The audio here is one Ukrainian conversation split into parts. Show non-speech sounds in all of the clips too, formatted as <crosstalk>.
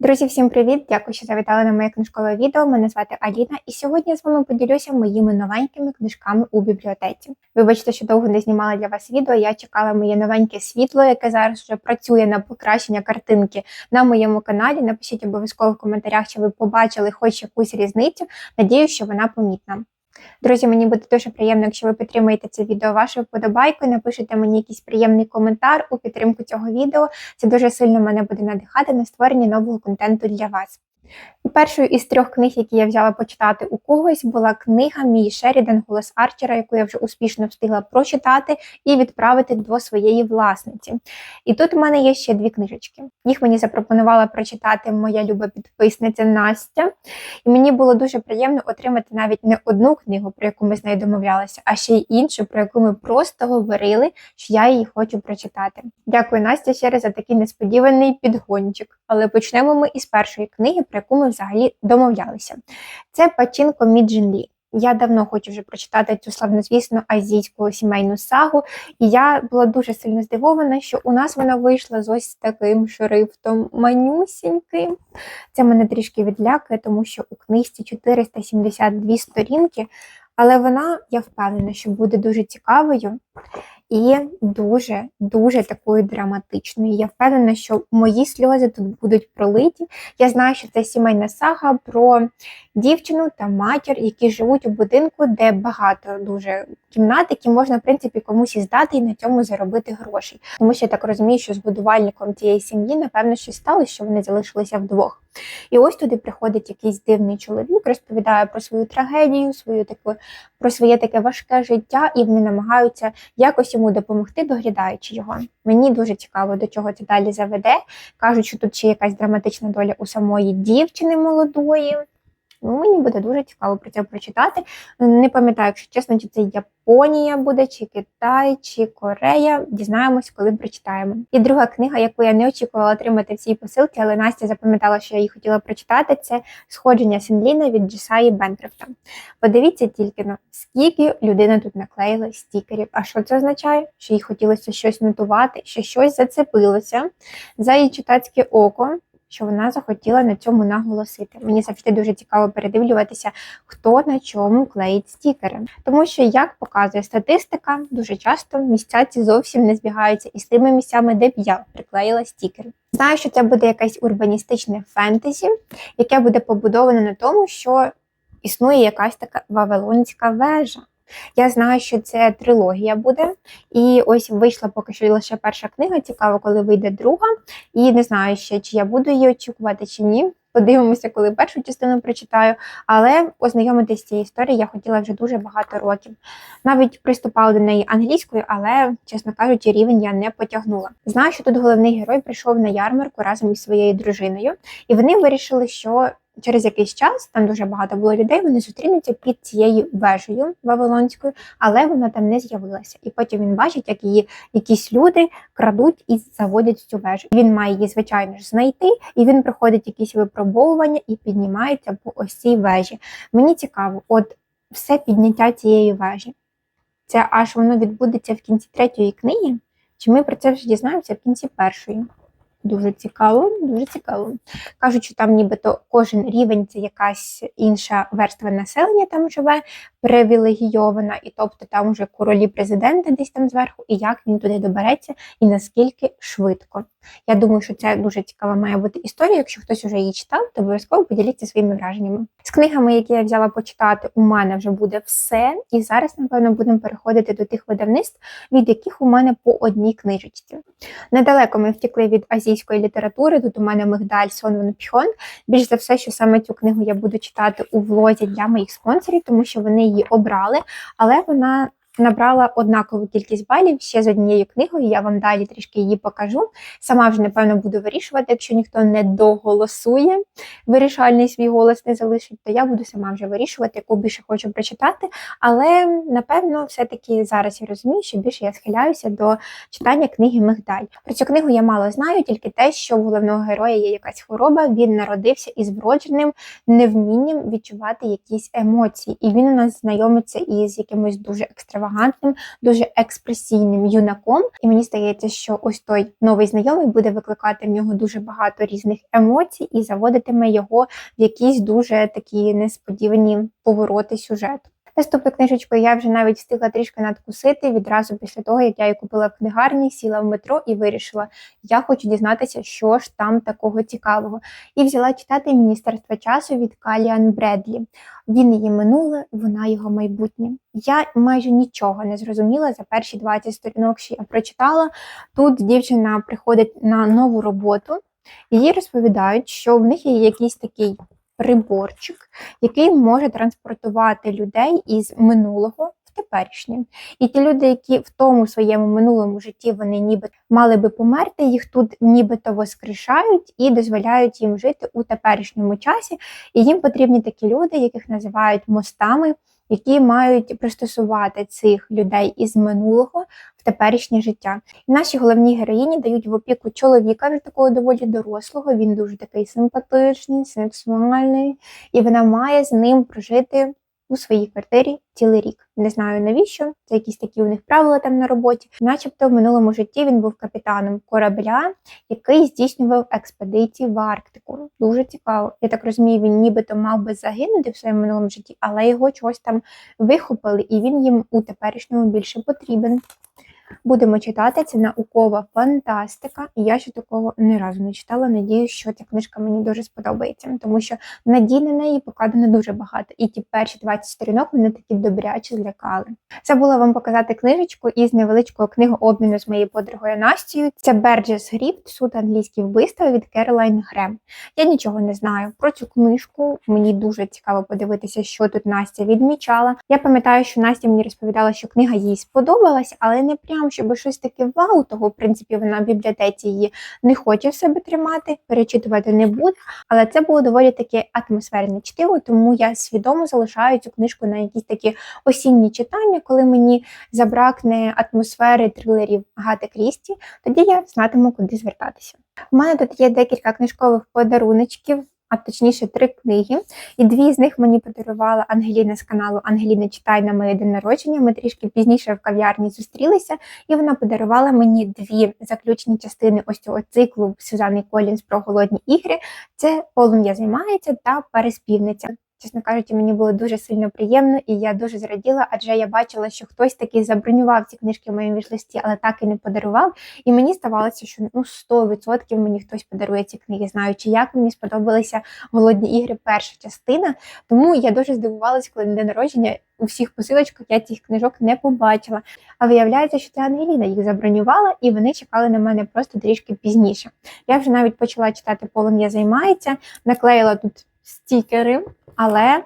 Друзі, всім привіт! Дякую, що завітали на моє книжкове відео. Мене звати Аліна, і сьогодні я з вами поділюся моїми новенькими книжками у бібліотеці. Вибачте, що довго не знімала для вас відео. Я чекала моє новеньке світло, яке зараз вже працює на покращення картинки на моєму каналі. Напишіть обов'язково в коментарях, чи ви побачили хоч якусь різницю. Надію, що вона помітна. Друзі, мені буде дуже приємно, якщо ви підтримаєте це відео вашою вподобайкою, напишете мені якийсь приємний коментар у підтримку цього відео. Це дуже сильно мене буде надихати на створення нового контенту для вас. Першою із трьох книг, які я взяла почитати у когось, була книга Мій Шерідан Голос Арчера, яку я вже успішно встигла прочитати і відправити до своєї власниці. І тут у мене є ще дві книжечки. Їх мені запропонувала прочитати моя люба підписниця Настя. І мені було дуже приємно отримати навіть не одну книгу, про яку ми з нею домовлялися, а ще й іншу, про яку ми просто говорили, що я її хочу прочитати. Дякую, Настя, ще раз за такий несподіваний підгончик. Але почнемо ми із першої книги, про яку ми взагалі домовлялися. Це Пачінко Міджинлі. Я давно хочу вже прочитати цю славнозвісну азійську сімейну сагу, і я була дуже сильно здивована, що у нас вона вийшла з ось таким шрифтом манюсіньким. Це мене трішки відлякує, тому що у книжці 472 сторінки, але вона, я впевнена, що буде дуже цікавою і дуже-дуже такою драматичною. Я впевнена, що мої сльози тут будуть пролиті. Я знаю, що це сімейна сага про дівчину та матір, які живуть у будинку, де багато дуже кімнат, які можна, в принципі, комусь і здати і на цьому заробити грошей. Тому що я так розумію, що збудувальником цієї сім'ї, напевно, щось сталося, що вони залишилися вдвох. І ось туди приходить якийсь дивний чоловік, розповідає про свою трагедію, свою таку, про своє таке важке життя, і вони намагаються якось йому допомогти, доглядаючи його. Мені дуже цікаво, до чого це далі заведе. Кажуть, що тут ще якась драматична доля у самої дівчини молодої. Ну, Мені буде дуже цікаво про це прочитати. Не пам'ятаю, якщо чесно, чи це Японія буде, чи Китай, чи Корея. Дізнаємось, коли прочитаємо. І друга книга, яку я не очікувала отримати в цій посилці, але Настя запам'ятала, що я її хотіла прочитати, це сходження Сенліна від Джесаї Бенкрофта. Подивіться тільки на скільки людина тут наклеїла стікерів. А що це означає? Що їй хотілося щось нотувати, що щось зацепилося за її читацьке око що вона захотіла на цьому наголосити. Мені завжди дуже цікаво передивлюватися, хто на чому клеїть стікери. Тому що, як показує статистика, дуже часто місця ці зовсім не збігаються із тими місцями, де б я приклеїла стікери. Знаю, що це буде якесь урбаністичне фентезі, яке буде побудоване на тому, що існує якась така вавилонська вежа. Я знаю, що це трилогія буде, і ось вийшла поки що лише перша книга. Цікаво, коли вийде друга. І не знаю ще, чи я буду її очікувати, чи ні. Подивимося, коли першу частину прочитаю, але ознайомитися з цією історією я хотіла вже дуже багато років. Навіть приступала до неї англійською, але, чесно кажучи, рівень я не потягнула. Знаю, що тут головний герой прийшов на ярмарку разом із своєю дружиною, і вони вирішили, що через якийсь час, там дуже багато було людей, вони зустрінуться під цією вежею Вавилонською, але вона там не з'явилася. І потім він бачить, як її якісь люди крадуть і заводять цю вежу. Він має її, звичайно ж, знайти, і він проходить якісь випробовування і піднімається по ось цій вежі. Мені цікаво, от все підняття цієї вежі. Це аж воно відбудеться в кінці третьої книги, чи ми про це вже дізнаємося в кінці першої. Дуже цікаво, дуже цікаво. Кажуть, що там нібито кожен рівень це якась інша верства населення там живе, привілегійована, і тобто там вже королі президенти десь там зверху, і як він туди добереться, і наскільки швидко. Я думаю, що це дуже цікава має бути історія. Якщо хтось вже її читав, то обов'язково поділіться своїми враженнями. З книгами, які я взяла почитати, у мене вже буде все. І зараз, напевно, будемо переходити до тих видавництв, від яких у мене по одній книжечці. Недалеко ми втекли від азійської літератури. Тут у мене Мигдаль Сон Пхьон. Більш за все, що саме цю книгу я буду читати у влозі для моїх спонсорів, тому що вони її обрали, але вона набрала однакову кількість балів ще з однією книгою. Я вам далі трішки її покажу. Сама вже, напевно, буду вирішувати, якщо ніхто не доголосує, вирішальний свій голос не залишить, то я буду сама вже вирішувати, яку більше хочу прочитати. Але, напевно, все-таки зараз я розумію, що більше я схиляюся до читання книги Мигдаль. Про цю книгу я мало знаю, тільки те, що у головного героя є якась хвороба, він народився із вродженим невмінням відчувати якісь емоції. І він у нас знайомиться із якимось дуже екстравагантним екстравагантним, дуже експресійним юнаком. І мені здається, що ось той новий знайомий буде викликати в нього дуже багато різних емоцій і заводитиме його в якісь дуже такі несподівані повороти сюжету. Наступну книжечку я вже навіть встигла трішки надкусити відразу після того, як я її купила в книгарні, сіла в метро і вирішила, я хочу дізнатися, що ж там такого цікавого. І взяла читати Міністерство часу від Каліан Бредлі. Він її минуле, вона його майбутнє. Я майже нічого не зрозуміла за перші 20 сторінок, що я прочитала. Тут дівчина приходить на нову роботу, їй розповідають, що в них є якийсь такий приборчик, який може транспортувати людей із минулого в теперішнє. І ті люди, які в тому своєму минулому житті вони ніби мали би померти, їх тут нібито воскрешають і дозволяють їм жити у теперішньому часі. І їм потрібні такі люди, яких називають мостами. Які мають пристосувати цих людей із минулого в теперішнє життя. І наші головні героїні дають в опіку чоловіка вже такого доволі дорослого. Він дуже такий симпатичний, сексуальний, і вона має з ним прожити у своїй квартирі цілий рік. Не знаю навіщо. Це якісь такі у них правила там на роботі. Начебто в минулому житті він був капітаном корабля, який здійснював експедиції в Арктику. Дуже цікаво. Я так розумію, він нібито мав би загинути в своєму минулому житті, але його чогось там вихопили, і він їм у теперішньому більше потрібен. Будемо читати, це наукова фантастика, і я ще такого не разу не читала. Надію, що ця книжка мені дуже сподобається, тому що надій на неї покладено дуже багато. І ті перші 20 сторінок мене такі добряче злякали. Це було вам показати книжечку із невеличкого книгообміну з моєю подругою Настю. Це Берджес Гріфт, суд англійські вбивства від Керолайн Грем. Я нічого не знаю про цю книжку. Мені дуже цікаво подивитися, що тут Настя відмічала. Я пам'ятаю, що Настя мені розповідала, що книга їй сподобалась, але не прям прям, щоб щось таке вау, того, в принципі, вона в бібліотеці її не хоче в себе тримати, перечитувати не буде. Але це було доволі таке атмосферне чтиво, тому я свідомо залишаю цю книжку на якісь такі осінні читання, коли мені забракне атмосфери трилерів Гати Крісті, тоді я знатиму, куди звертатися. У мене тут є декілька книжкових подаруночків а точніше три книги. І дві з них мені подарувала Ангеліна з каналу Ангеліна Читай на моє день народження. Ми трішки пізніше в кав'ярні зустрілися, і вона подарувала мені дві заключні частини ось цього циклу Сюзани Колінс про голодні ігри. Це полум'я займається та переспівниця. Чесно кажучи, мені було дуже сильно приємно, і я дуже зраділа, адже я бачила, що хтось таки забронював ці книжки в моєму вішлисті, але так і не подарував. І мені ставалося, що ну 100% мені хтось подарує ці книги, знаючи, як мені сподобалися голодні ігри. Перша частина. Тому я дуже здивувалася, коли на день народження у всіх посилочках я цих книжок не побачила. А виявляється, що це Ангеліна їх забронювала, і вони чекали на мене просто трішки пізніше. Я вже навіть почала читати полум'я займається, наклеїла тут стікери але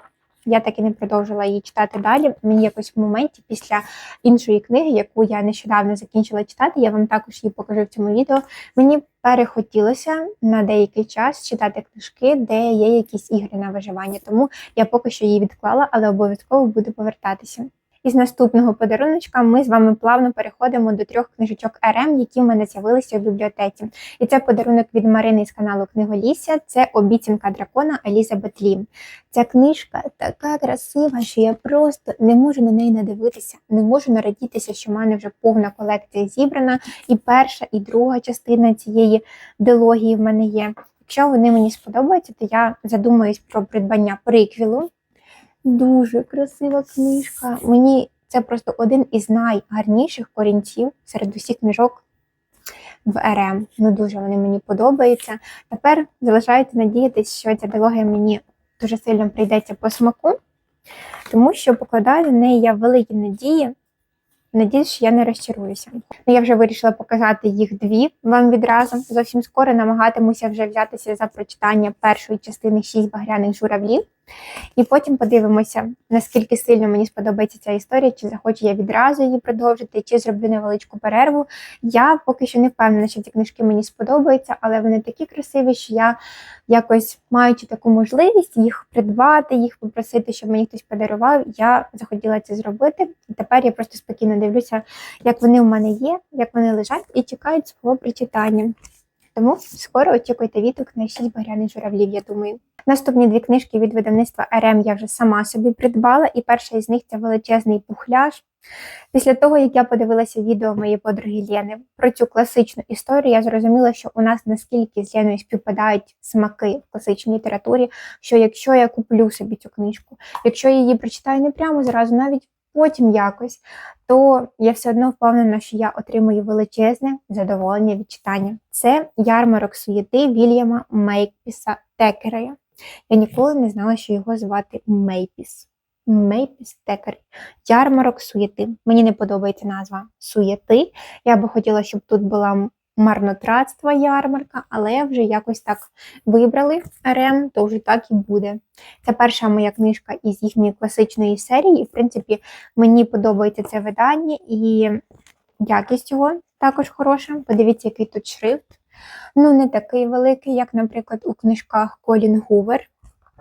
я так і не продовжила її читати далі. Мені якось в моменті після іншої книги, яку я нещодавно закінчила читати, я вам також її покажу в цьому відео. Мені перехотілося на деякий час читати книжки, де є якісь ігри на виживання. Тому я поки що її відклала, але обов'язково буду повертатися. Із наступного подаруночка ми з вами плавно переходимо до трьох книжечок РМ, які в мене з'явилися в бібліотеці. І це подарунок від Марини з каналу Книголісся. Це обіцянка дракона Елізабет Лім. Ця книжка така красива, що я просто не можу на неї надивитися, не можу нарадітися, що в мене вже повна колекція зібрана. І перша, і друга частина цієї дилогії в мене є. Якщо вони мені сподобаються, то я задумаюсь про придбання приквілу. Дуже красива книжка. Мені це просто один із найгарніших корінців серед усіх книжок в РМ. Ну дуже вони мені подобаються. Тепер залишається надіятися, що ця дилогія мені дуже сильно прийдеться по смаку, тому що покладаю на неї я великі надії. Надіюсь, що я не розчаруюся. Ну, Я вже вирішила показати їх дві вам відразу. Зовсім скоро намагатимуся вже взятися за прочитання першої частини шість багряних журавлів. І потім подивимося, наскільки сильно мені сподобається ця історія, чи захочу я відразу її продовжити, чи зроблю невеличку перерву. Я поки що не впевнена, що ці книжки мені сподобаються, але вони такі красиві, що я якось маючи таку можливість їх придбати, їх попросити, щоб мені хтось подарував. Я захотіла це зробити. І тепер я просто спокійно дивлюся, як вони в мене є, як вони лежать, і чекають свого прочитання. Тому скоро очікуйте відгук на 6 багряних журавлів, я думаю. Наступні дві книжки від видавництва РМ я вже сама собі придбала, і перша із них це величезний пухляж. Після того, як я подивилася відео моєї подруги Лєни про цю класичну історію, я зрозуміла, що у нас наскільки з Леною співпадають смаки в класичній літературі, що якщо я куплю собі цю книжку, якщо я її прочитаю не прямо зразу, навіть потім якось, то я все одно впевнена, що я отримую величезне задоволення від читання. Це ярмарок суєти Вільяма Мейпіса Текерея. Я ніколи не знала, що його звати Мейпіс. Мейпіс Текер. Ярмарок суєти. Мені не подобається назва суєти. Я би хотіла, щоб тут була марнотратства ярмарка, але вже якось так вибрали РМ, то вже так і буде. Це перша моя книжка із їхньої класичної серії. І, В принципі, мені подобається це видання і якість його також хороша. Подивіться, який тут шрифт. Ну, не такий великий, як, наприклад, у книжках Колін Гувер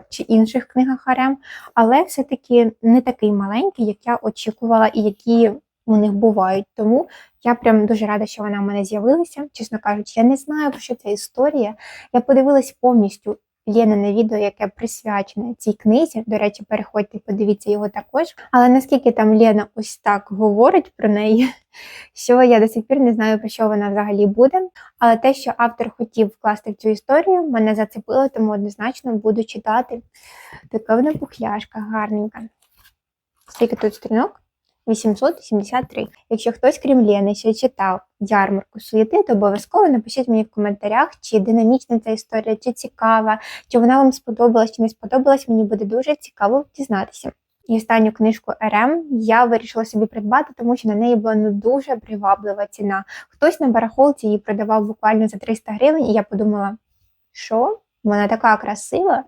чи інших книгах Арем, але все-таки не такий маленький, як я очікувала, і які у них бувають. Тому я прям дуже рада, що вона в мене з'явилася. Чесно кажучи, я не знаю, про що ця історія. Я подивилась повністю Ленине відео, яке присвячене цій книзі. До речі, переходьте, подивіться його також. Але наскільки там Лена ось так говорить про неї, <laughs> що я до сих пір не знаю, про що вона взагалі буде. Але те, що автор хотів вкласти в цю історію, мене зацепило, тому однозначно буду читати. Така вона пухляшка, гарненька. Скільки тут сторінок? 873. Якщо хтось, крім Лєни, ще читав ярмарку суєти, то обов'язково напишіть мені в коментарях, чи динамічна ця історія, чи цікава, чи вона вам сподобалась, чи не сподобалась. Мені буде дуже цікаво дізнатися. І останню книжку РМ я вирішила собі придбати, тому що на неї була ну дуже приваблива ціна. Хтось на барахолці її продавав буквально за 300 гривень, і я подумала, що вона така красива,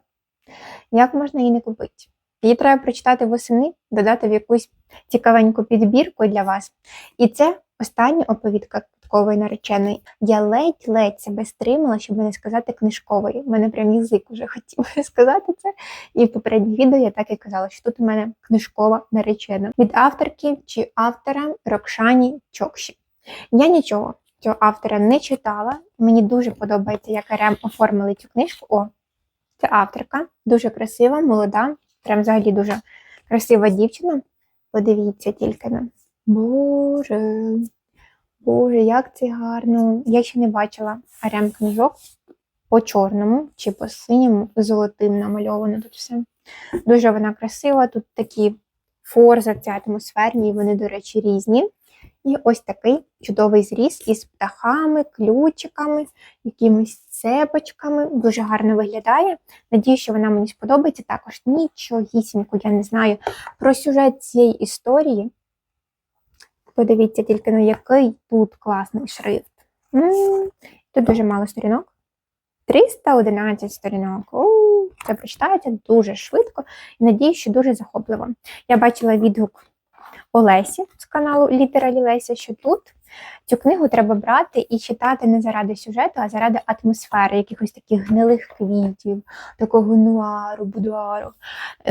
як можна її не купити? Її треба прочитати восени, додати в якусь цікавеньку підбірку для вас. І це остання оповідка квіткової нареченої. Я ледь-ледь себе стримала, щоб не сказати книжкової. У мене прям язик уже хотів <laughs> сказати це. І в попередніх відео я так і казала, що тут у мене книжкова наречена від авторки чи автора Рокшані Чокші. Я нічого цього автора не читала. Мені дуже подобається, як РМ оформили цю книжку. О, це авторка, дуже красива, молода. Прям взагалі дуже красива дівчина. Подивіться тільки на. Боже, Боже, як це гарно. Я ще не бачила арем книжок по чорному чи по синьому, золотим намальовано тут все. Дуже вона красива. Тут такі форза, ці атмосферні, вони, до речі, різні. І ось такий чудовий зріз із птахами, ключиками, якимись цепочками. Дуже гарно виглядає. Надію, що вона мені сподобається. Також нічогісінько, я не знаю про сюжет цієї історії. Подивіться тільки, ну який тут класний шрифт. Тут дуже мало сторінок. 311 сторінок. Це прочитається дуже швидко і надію, що дуже захопливо. Я бачила відгук Олесі з каналу Літера Леся, що тут цю книгу треба брати і читати не заради сюжету, а заради атмосфери, якихось таких гнилих квітів, такого нуару, будуару.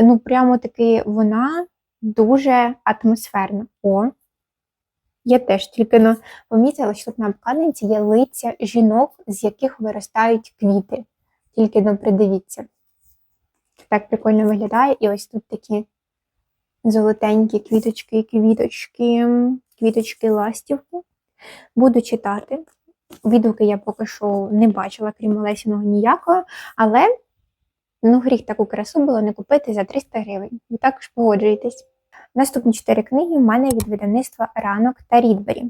Ну, прямо таки вона дуже атмосферна. О, я теж тільки ну, помітила, що тут на обкладинці є лиця жінок, з яких виростають квіти. Тільки ну, придивіться. Так прикольно виглядає. І ось тут такі золотенькі квіточки, квіточки, квіточки ластівки. Буду читати. Відгуки я поки що не бачила, крім Олесіного ніякого, але ну, гріх таку красу було не купити за 300 гривень. Ви також погоджуєтесь. Наступні чотири книги в мене від видавництва Ранок та Рідбері.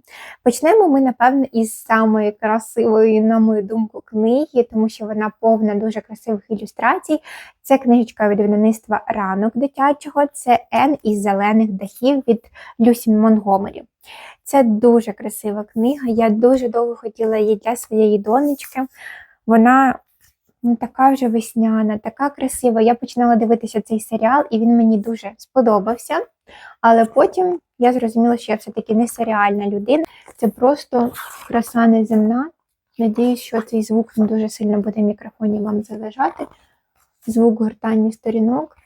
Почнемо ми, напевно, із самої красивої, на мою думку, книги, тому що вона повна дуже красивих ілюстрацій. Це книжечка від видавництва Ранок дитячого, це Ен із зелених дахів від Люсі Монгомері. Це дуже красива книга. Я дуже довго хотіла її для своєї донечки. Вона ну, така вже весняна, така красива. Я починала дивитися цей серіал, і він мені дуже сподобався. Але потім я зрозуміла, що я все-таки не серіальна людина. Це просто краса неземна. Надіюсь, що цей звук не дуже сильно буде в мікрофоні вам залежати. Звук гортання сторінок.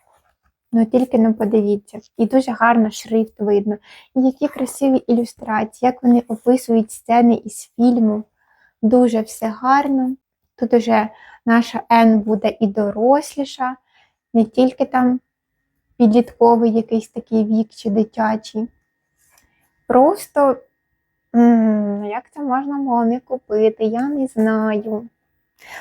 Ну, тільки не подивіться. І дуже гарно шрифт видно. І які красиві ілюстрації, як вони описують сцени із фільму. Дуже все гарно. Тут уже наша Ен буде і доросліша, не тільки там підлітковий якийсь такий вік чи дитячий. Просто як це можна було не купити? Я не знаю.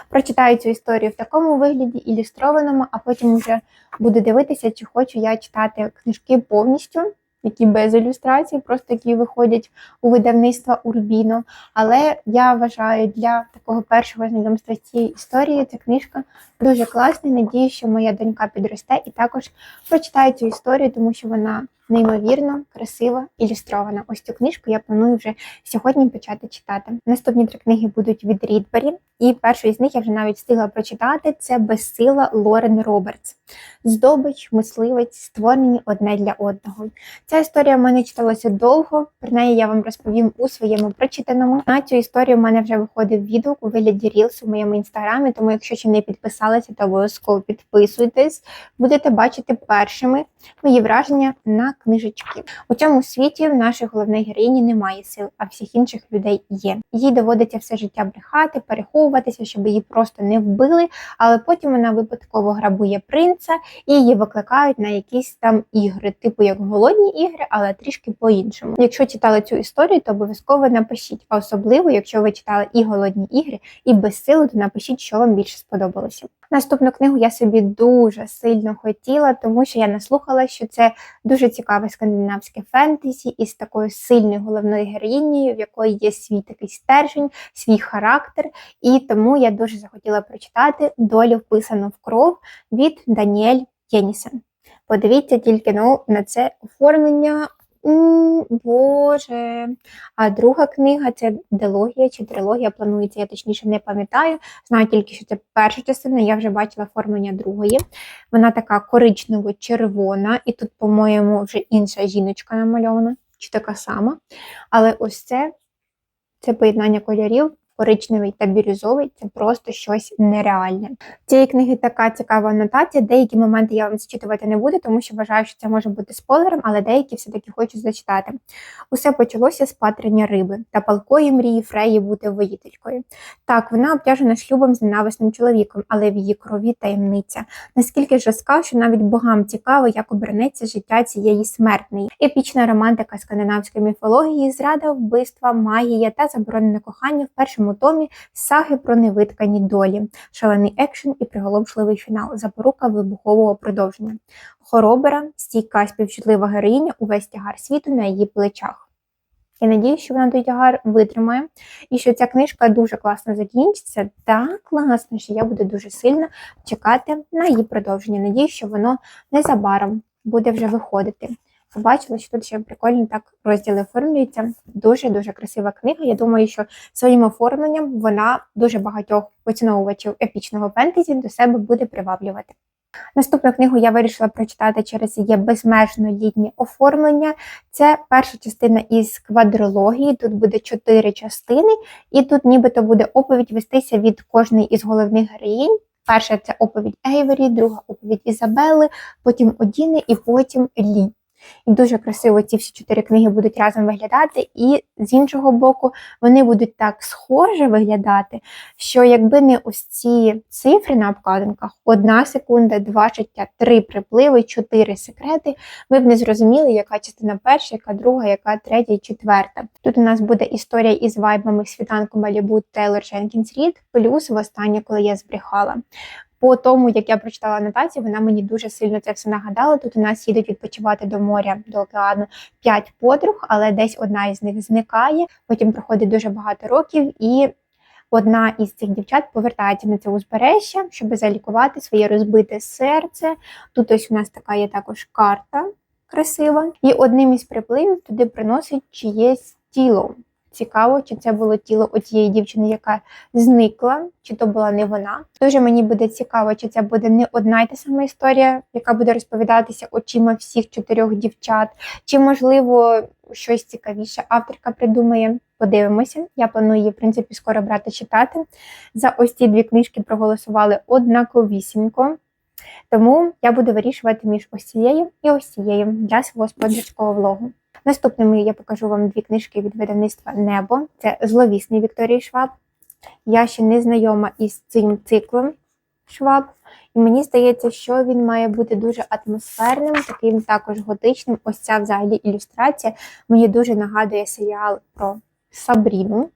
Прочитаю цю історію в такому вигляді, ілюстрованому, а потім вже буду дивитися, чи хочу я читати книжки повністю, які без ілюстрацій, просто які виходять у видавництва Урбіно. Але я вважаю, для такого першого знайомства з цією історією ця книжка дуже класна. Надію, що моя донька підросте і також прочитає цю історію, тому що вона неймовірно красиво ілюстрована. Ось цю книжку я планую вже сьогодні почати читати. Наступні три книги будуть від Рідбері, і першу із них я вже навіть встигла прочитати. Це безсила Лорен Робертс. Здобич, мисливець, створені одне для одного. Ця історія в мене читалася довго. Про неї я вам розповім у своєму прочитаному. На цю історію в мене вже виходив відео у вигляді Reels у моєму інстаграмі. Тому, якщо ще не підписалися, то обов'язково підписуйтесь. Будете бачити першими мої враження на книжечки. У цьому світі в нашій головній героїні немає сил, а всіх інших людей є. Їй доводиться все життя брехати, переховуватися, щоб її просто не вбили. Але потім вона випадково грабує принца і її викликають на якісь там ігри, типу як голодні ігри, але трішки по-іншому. Якщо читали цю історію, то обов'язково напишіть. А особливо, якщо ви читали і голодні ігри, і без сили, то напишіть, що вам більше сподобалося. Наступну книгу я собі дуже сильно хотіла, тому що я наслухала, що це дуже цікаве скандинавське фентезі із такою сильною головною героїнею, в якої є свій такий стержень, свій характер. І тому я дуже захотіла прочитати долю вписану в кров від Даніель Єнісен. Подивіться тільки ну, на це оформлення. М, Боже. А друга книга це дилогія чи трилогія планується, я точніше не пам'ятаю. Знаю тільки, що це перша частина, я вже бачила оформлення другої. Вона така коричнево-червона, і тут, по-моєму, вже інша жіночка намальована, чи така сама. Але ось це, це поєднання кольорів. Коричневий та бірюзовий це просто щось нереальне. В цієї книги така цікава анотація. Деякі моменти я вам зачитувати не буду, тому що вважаю, що це може бути спойлером, але деякі все-таки хочу зачитати. Усе почалося з патрення риби та палкої мрії Фреї бути воїтелькою. Так, вона обтяжена шлюбом з ненависним чоловіком, але в її крові таємниця. Наскільки жорстка, що навіть богам цікаво, як обернеться життя цієї смертної. Епічна романтика скандинавської міфології, зрада, вбивства, магія та заборонене кохання в першому томі саги про невиткані долі, шалений екшен і приголомшливий фінал, запорука вибухового продовження. Хоробера, стійка співчутлива героїня увесь тягар світу на її плечах. Я надію, що вона той тягар витримає, і що ця книжка дуже класно закінчиться. Так класно, що я буду дуже сильно чекати на її продовження. Надію, що воно незабаром буде вже виходити. Побачила, що тут ще прикольно так розділи оформлюються. Дуже-дуже красива книга. Я думаю, що своїм оформленням вона дуже багатьох поціновувачів епічного фентезі до себе буде приваблювати. Наступну книгу я вирішила прочитати через її безмежно літнє оформлення. Це перша частина із квадрології. Тут буде чотири частини, і тут нібито буде оповідь вестися від кожної із головних героїнь. Перша це оповідь Ейвері, друга оповідь Ізабели, потім Одіни і потім Лі. І дуже красиво ці всі чотири книги будуть разом виглядати, і з іншого боку, вони будуть так схоже виглядати, що якби не ось ці цифри на обкладинках: одна секунда, два життя, три припливи, чотири секрети, ви б не зрозуміли, яка частина перша, яка друга, яка третя і четверта. Тут у нас буде історія із вайбами світанку Малібу Тейлор Дженкінс Рід, плюс востаннє, коли я збрехала. По тому, як я прочитала анотацію, вона мені дуже сильно це все нагадала. Тут у нас їдуть відпочивати до моря, до океану п'ять подруг, але десь одна із них зникає. Потім проходить дуже багато років, і одна із цих дівчат повертається на це узбережжя, щоб залікувати своє розбите серце. Тут ось у нас така є також карта красива. І одним із припливів туди приносить чиєсь тіло. Цікаво, чи це було тіло отієї дівчини, яка зникла, чи то була не вона. Дуже мені буде цікаво, чи це буде не одна й та сама історія, яка буде розповідатися очима всіх чотирьох дівчат, чи, можливо, щось цікавіше авторка придумає. Подивимося. Я планую її, в принципі, скоро брати читати. За ось ці дві книжки проголосували однаковісінько. Тому я буду вирішувати між ось цією і ось цією для свого спонсорського влогу. Наступними я покажу вам дві книжки від видавництва Небо. Це зловісний Вікторії Шваб. Я ще не знайома із цим циклом Шваб. І мені здається, що він має бути дуже атмосферним, таким також готичним. Ось ця взагалі ілюстрація мені дуже нагадує серіал про Сабріну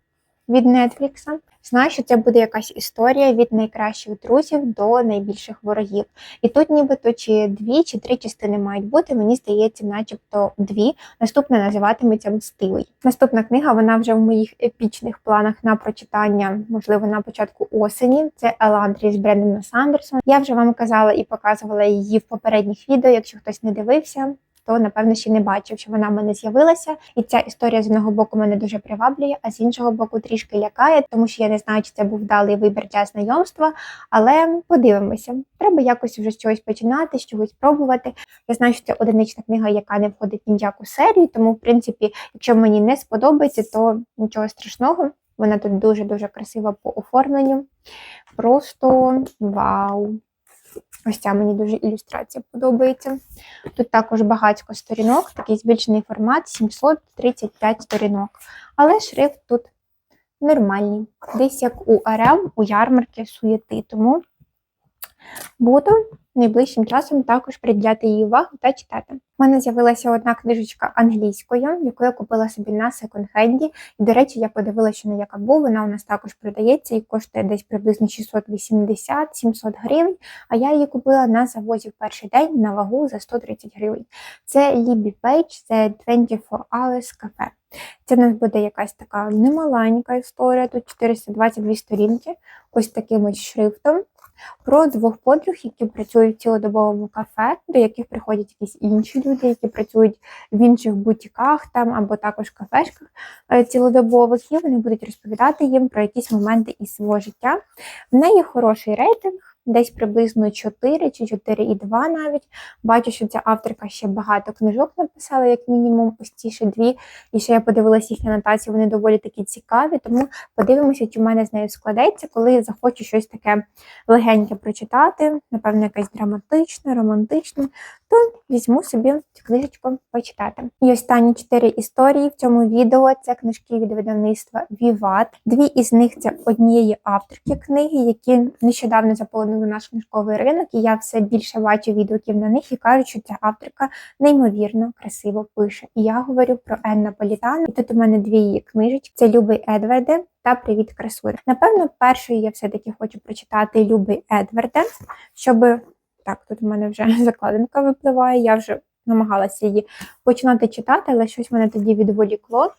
від Нетфлікса. Знаю, що це буде якась історія від найкращих друзів до найбільших ворогів. І тут нібито чи дві, чи три частини мають бути. Мені здається, начебто дві. Наступна називатиметься Мстивий. Наступна книга, вона вже в моїх епічних планах на прочитання, можливо, на початку осені. Це Еландрі з Брендоном Сандерсом. Я вже вам казала і показувала її в попередніх відео. Якщо хтось не дивився, то напевно ще не бачив, що вона в мене з'явилася. І ця історія з одного боку мене дуже приваблює, а з іншого боку трішки лякає, тому що я не знаю, чи це був вдалий вибір для знайомства. Але подивимося, треба якось вже з чогось починати, з чогось пробувати. Я знаю, що це одинична книга, яка не входить ні в яку серію, тому, в принципі, якщо мені не сподобається, то нічого страшного. Вона тут дуже-дуже красива по оформленню. Просто вау! Ось ця мені дуже ілюстрація подобається. Тут також багатько сторінок, такий збільшений формат 735 сторінок. Але шрифт тут нормальний. Десь як у РМ, у ярмарки суєти. Тому буду найближчим часом також приділяти її увагу та читати. У мене з'явилася одна книжечка англійською, яку я купила собі на секонд-хенді. І, до речі, я подивилася, що на яка був, вона у нас також продається і коштує десь приблизно 680-700 гривень. А я її купила на завозі в перший день на вагу за 130 гривень. Це Libby Page, це 24 Hours Cafe. Це в нас буде якась така немаленька історія, тут 422 сторінки, ось таким ось шрифтом про двох подруг, які працюють в цілодобовому кафе, до яких приходять якісь інші люди, які працюють в інших бутіках там або також кафешках е, цілодобових, і вони будуть розповідати їм про якісь моменти із свого життя. В неї хороший рейтинг десь приблизно 4 чи 4,2 навіть. Бачу, що ця авторка ще багато книжок написала, як мінімум, ось ці ще дві. І ще я подивилася їхні анотації, вони доволі такі цікаві, тому подивимося, чи в мене з нею складеться, коли я захочу щось таке легеньке прочитати, напевно, якась драматична, романтична, то візьму собі цю книжечку почитати. І останні чотири історії в цьому відео це книжки від видавництва Віват. Дві із них це однієї авторки книги, які нещодавно заполонили наш книжковий ринок, і я все більше бачу відгуків на них і кажуть, що ця авторка неймовірно красиво пише. І я говорю про Енна Політану. І тут у мене дві її книжечки: це Любий Едварде та Привіт, красує. Напевно, першою я все-таки хочу прочитати Любий Едварде, щоб так, тут у мене вже <laughs> закладинка випливає. Я вже намагалася її починати читати, але щось мене тоді відволікло.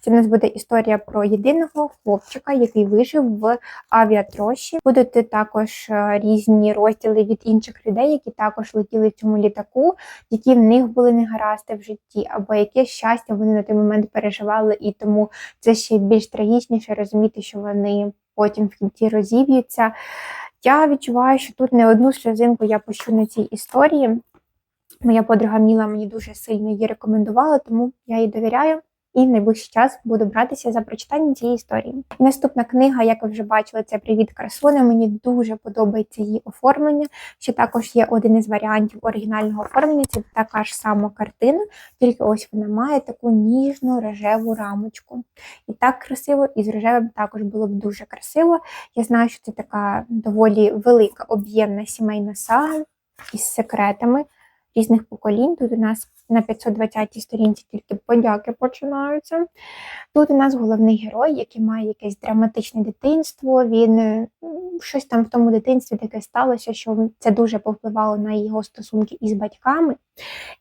Це в нас буде історія про єдиного хлопчика, який вижив в авіатрощі. Будуть також е, різні розділи від інших людей, які також летіли в цьому літаку, які в них були негаразди в житті, або яке щастя вони на той момент переживали, і тому це ще більш трагічніше розуміти, що вони потім в кінці розіб'ються. Я відчуваю, що тут не одну сльозинку я пущу на цій історії. Моя подруга Міла мені дуже сильно її рекомендувала, тому я їй довіряю і в найближчий час буду братися за прочитання цієї історії. Наступна книга, як ви вже бачили, це Привіт, красуня. Мені дуже подобається її оформлення. Ще також є один із варіантів оригінального оформлення. Це така ж сама картина, тільки ось вона має таку ніжну рожеву рамочку. І так красиво, і з рожевим також було б дуже красиво. Я знаю, що це така доволі велика об'ємна сімейна сага із секретами різних поколінь. Тут у нас на 520 сторінці тільки подяки починаються. Тут у нас головний герой, який має якесь драматичне дитинство. Він е, щось там в тому дитинстві таке сталося, що це дуже повпливало на його стосунки із батьками.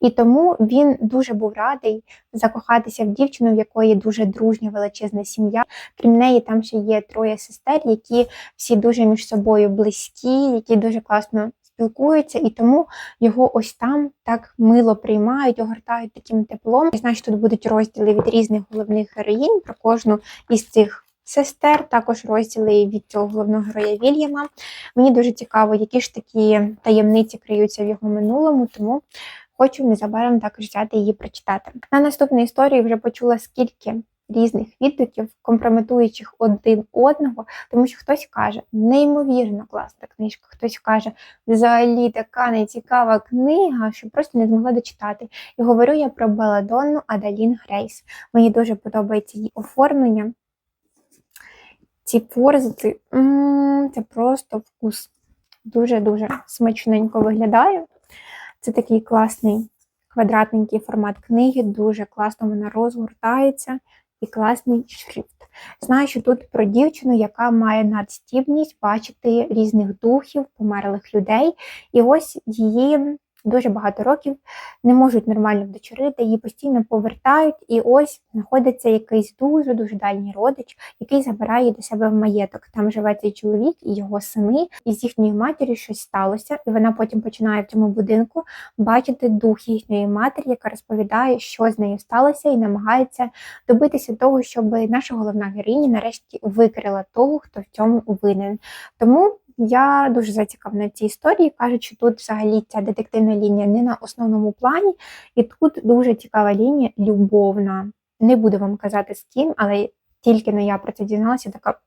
І тому він дуже був радий закохатися в дівчину, в якої дуже дружня величезна сім'я. Крім неї, там ще є троє сестер, які всі дуже між собою близькі, які дуже класно спілкуються, і тому його ось там так мило приймають, огортають таким теплом. Знаю, що тут будуть розділи від різних головних героїнь про кожну із цих. Сестер, також розділи від цього головного героя Вільяма. Мені дуже цікаво, які ж такі таємниці криються в його минулому, тому хочу незабаром також взяти її прочитати. На наступній історії вже почула скільки різних відгуків, компрометуючих один одного, тому що хтось каже, неймовірно класна книжка, хтось каже, взагалі така нецікава книга, що просто не змогла дочитати. І говорю я про Беладонну Адалін Грейс. Мені дуже подобається її оформлення. Ці форзити, це просто вкус. дуже-дуже смачненько виглядає. Це такий класний квадратненький формат книги, дуже класно вона розгортається і класний шрифт. Знаю, що тут про дівчину, яка має надстібність бачити різних духів, померлих людей. І ось її дуже багато років не можуть нормально вдочерити, її постійно повертають, і ось знаходиться якийсь дуже дуже дальній родич, який забирає до себе в маєток. Там живе цей чоловік і його сини, і з їхньої матері щось сталося, і вона потім починає в цьому будинку бачити дух їхньої матері, яка розповідає, що з нею сталося, і намагається добитися того, щоб наша головна героїня нарешті викрила того, хто в цьому винен. Тому я дуже зацікавлена в цій історії. Кажуть, що тут взагалі ця детективна лінія не на основному плані, і тут дуже цікава лінія любовна. Не буду вам казати з ким, але тільки не я про це дізналася, така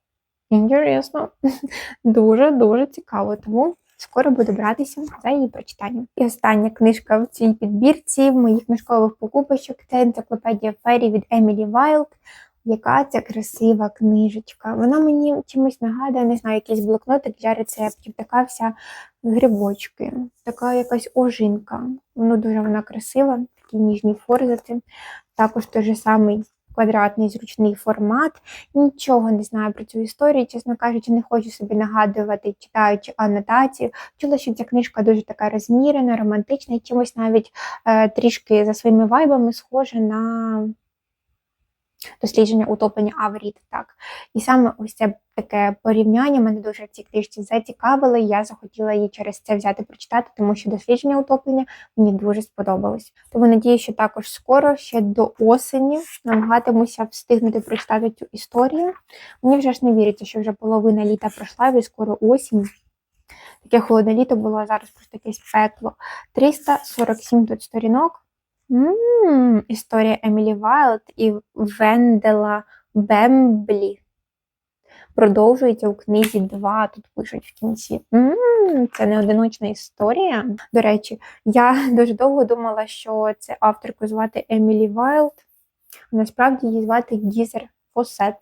інтересно, <laughs> дуже-дуже цікаво. Тому скоро буду братися за її прочитання. І остання книжка в цій підбірці в моїх книжкових покупочок це енциклопедія Фері від Емілі Вайлд. Яка це красива книжечка. Вона мені чимось нагадує, не знаю, якийсь блокнотик для рецептів, така вся грибочки, така якась ожинка. Воно дуже вона красива, такі ніжні форзати. Також той же самий квадратний зручний формат. Нічого не знаю про цю історію, чесно кажучи, не хочу собі нагадувати, читаючи анотацію. Чула, що ця книжка дуже така розмірена, романтична і чимось навіть е, трішки за своїми вайбами схожа на дослідження утоплення Авріт. Так. І саме ось це таке порівняння мене дуже в цій книжці зацікавило, і я захотіла її через це взяти прочитати, тому що дослідження утоплення мені дуже сподобалось. Тому надію, що також скоро, ще до осені, намагатимуся встигнути прочитати цю історію. Мені вже ж не віриться, що вже половина літа пройшла, і скоро осінь. Таке холодне літо було зараз просто якесь пекло. 347 тут сторінок. М історія Емілі Вайлд і Вендела Бемблі. Продовжується у книзі 2, тут пишуть в кінці. М це не одиночна історія. До речі, я <laughs> дуже довго думала, що це авторку звати Емілі Вайлд. Насправді її звати Гізер Фосет.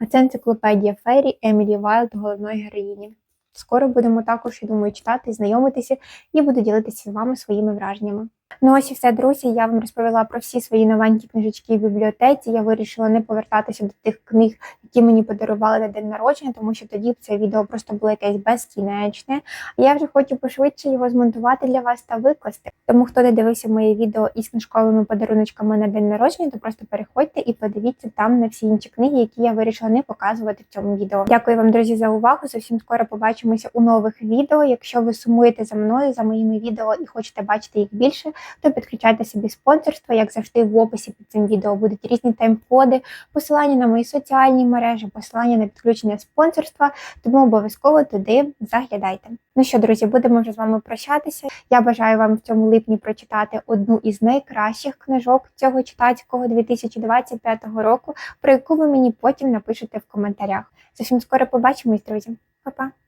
А це енциклопедія Фері Емілі Вайлд, головної героїні. Скоро будемо також, я думаю, читати, знайомитися і буду ділитися з вами своїми враженнями. Ну ось і все, друзі. Я вам розповіла про всі свої новенькі книжечки в бібліотеці. Я вирішила не повертатися до тих книг, які мені подарували на день народження, тому що тоді це відео просто було якесь безкінечне. А я вже хочу пошвидше його змонтувати для вас та викласти. Тому хто не дивився моє відео із книжковими подаруночками на день народження, то просто переходьте і подивіться там на всі інші книги, які я вирішила не показувати в цьому відео. Дякую вам, друзі, за увагу. Зовсім скоро побачимося у нових відео. Якщо ви сумуєте за мною, за моїми відео і хочете бачити їх більше то підключайте собі спонсорство. Як завжди, в описі під цим відео будуть різні тайм-коди, посилання на мої соціальні мережі, посилання на підключення спонсорства, тому обов'язково туди заглядайте. Ну що, друзі, будемо вже з вами прощатися. Я бажаю вам в цьому липні прочитати одну із найкращих книжок цього читацького 2025 року, про яку ви мені потім напишете в коментарях. Зовсім скоро побачимось, друзі. Па-па!